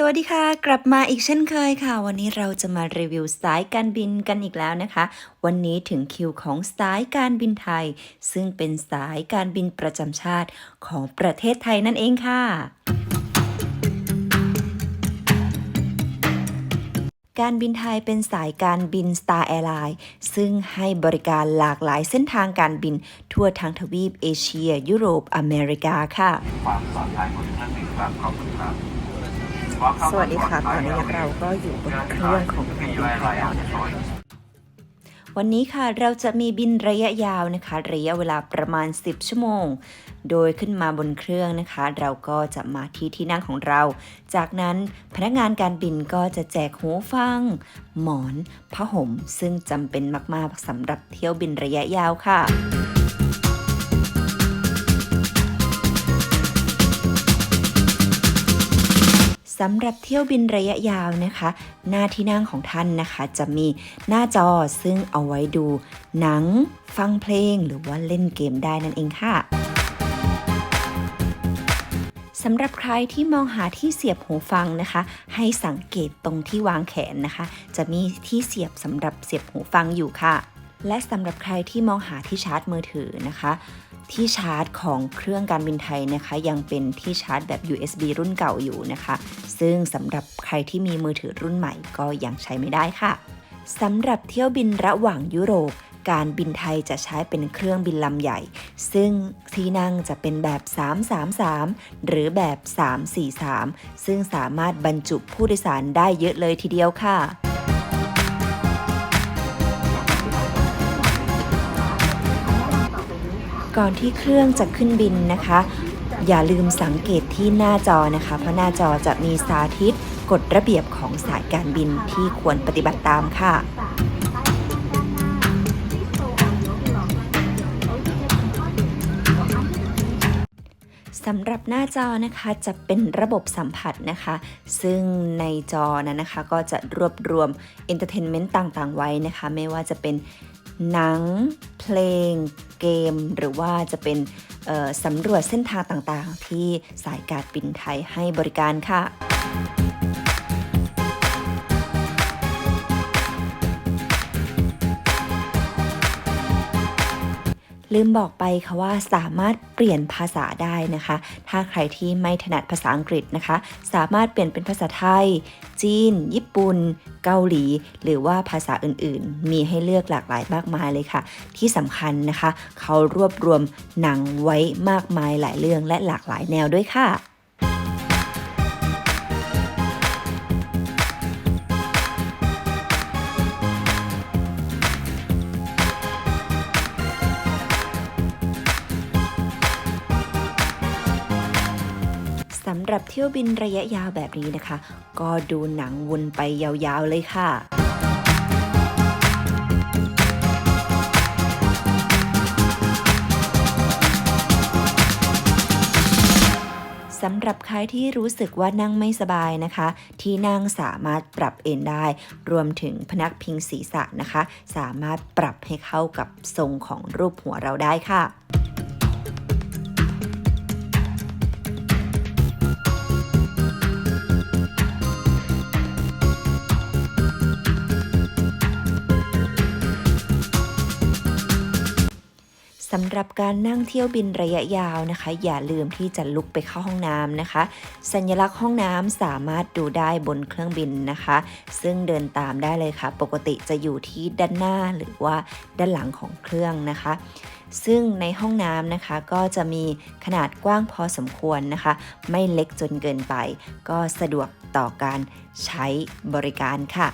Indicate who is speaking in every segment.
Speaker 1: สวัสดีค่ะ กลับมาอีกเช่นเคยค่ะ วันนี้เราจะมารีวิวสายการบินกันอีกแล้วนะคะ วันนี้ถึงคิวของสายการบินไทย ซึ่งเป็นสายการบินประจำชาติของประเทศไทยนั่นเองค่ะการบินไทยเป็นสายการบิน Star Airline ซึ่งให้บริการหลากหลายเส้นทางการบินทั่วทั้งทวีปเอเชีย ยุโรป อเมริกาค่ะ
Speaker 2: ความปลอดภัยบนเครื่องบินครับขอบคุณครับ
Speaker 1: สวัสดีค่ะตอนนี้เราก็อยู่บนเครื่องของการบินไทยแล้วนะคะวันนี้ค่ะเราจะมีบินระยะยาวนะคะ ระยะเวลาประมาณ 10 ชั่วโมง โดยขึ้นมาบนเครื่องนะคะ เราก็จะมาที่ที่นั่งของเรา จากนั้นพนักงานการบินก็จะแจกหูฟัง หมอนผ้าห่ม ซึ่งจำเป็นมากๆสำหรับเที่ยวบินระยะยาวค่ะ สำหรับเที่ยวบินระยะยาวนะคะ หน้าที่นั่งของท่านนะคะ จะมีหน้าจอซึ่งเอาไว้ดู หนัง ฟังเพลงหรือว่าเล่นเกมได้นั่นเองค่ะสำหรับใครที่มองหาที่เสียบหูฟังนะคะ ให้สังเกตตรงที่วางแขนนะคะ จะมีที่เสียบสำหรับเสียบหูฟังอยู่ค่ะ และสำหรับใครที่มองหาที่ชาร์จมือถือนะคะ ที่ชาร์จของเครื่องการบินไทยนะคะ ยังเป็นที่ชาร์จแบบ USB รุ่นเก่าอยู่นะคะ ซึ่งสำหรับใครที่มีมือถือรุ่นใหม่ก็ยังใช้ไม่ได้ค่ะสำหรับเที่ยวบินระหว่างยุโรป การบินไทยจะใช้เป็นเครื่องบินลำใหญ่ ซึ่งที่นั่งจะเป็นแบบ 333 หรือแบบ 343 ซึ่งสามารถบรรจุผู้โดยสารได้เยอะเลยทีเดียวค่ะ ก่อนที่เครื่องจะขึ้นบินนะคะ อย่าลืมสังเกตที่หน้าจอนะคะ เพราะหน้าจอจะมีสาธิตกฎระเบียบของสายการบินที่ควรปฏิบัติตามค่ะสำหรับหน้าจอนะคะจะเป็นระบบสัมผัสนะคะ ซึ่งในจอนั้นนะคะก็จะรวบรวมเอนเตอร์เทนเมนต์ต่างๆ ไว้นะคะ ไม่ว่าจะเป็น หนัง เพลง เกม หรือว่าจะเป็นสำรวจเส้นทางต่างๆ ที่สายการบินไทยให้บริการค่ะ ลืมบอกไปค่ะว่าสามารถเปลี่ยนภาษาได้นะคะ ถ้าใครที่ไม่ถนัดภาษาอังกฤษนะคะ สามารถเปลี่ยนเป็นภาษาไทย จีน ญี่ปุ่น เกาหลี หรือว่าภาษาอื่นๆ มีให้เลือกหลากหลายมากมายเลยค่ะ ที่สำคัญนะคะ เขารวบรวมหนังไว้มากมายหลายเรื่องและหลากหลายแนวด้วยค่ะ สำหรับเที่ยวบินระยะยาวแบบนี้นะคะ ก็ดูหนังวนไปยาวๆเลยค่ะสำหรับใครที่รู้สึกว่านั่งไม่สบายนะคะ ที่นั่งสามารถปรับเอนได้ รวมถึงพนักพิงศีรษะนะคะ สามารถปรับให้เข้ากับทรงของรูปหัวเราได้ค่ะ สำหรับการนั่งเที่ยวบินระยะยาวนะคะ อย่าลืมที่จะลุกไปเข้าห้องน้ำนะคะ สัญลักษณ์ห้องน้ำสามารถดูได้บนเครื่องบินนะคะ ซึ่งเดินตามได้เลยค่ะ ปกติจะอยู่ที่ด้านหน้าหรือว่าด้านหลังของเครื่องนะคะ ซึ่งในห้องน้ำนะคะก็จะมีขนาดกว้างพอสมควรนะคะ ไม่เล็กจนเกินไป ก็สะดวกต่อการใช้บริการค่ะ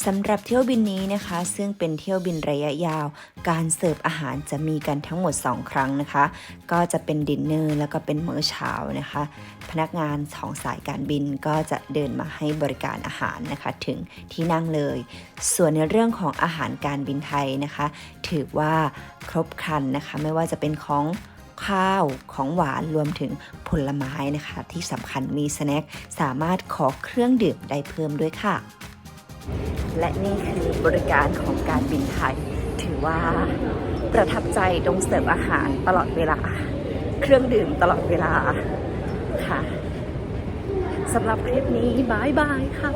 Speaker 1: สำหรับเที่ยวบินนี้นะคะ ซึ่งเป็นเที่ยวบินระยะยาว การเสิร์ฟอาหารจะมีกันทั้งหมด 2 ครั้งนะคะ ก็จะเป็นดินเนอร์แล้วก็เป็นมื้อเช้านะคะ พนักงานของสายการบินก็จะเดินมาให้บริการอาหารนะคะ ถึงที่นั่งเลย ส่วนในเรื่องของอาหารการบินไทยนะคะ ถือว่าครบครันนะคะ ไม่ว่าจะเป็นของข้าวของหวานรวมถึงผลไม้นะคะ ที่สำคัญมีสแน็คสามารถขอเครื่องดื่มได้เพิ่มด้วยค่ะ และนี่คือบริการของการบินไทย ถือว่าประทับใจตรงเสิร์ฟอาหารตลอดเวลา เครื่องดื่มตลอดเวลาค่ะสำหรับคลิปนี้บายบายค่ะ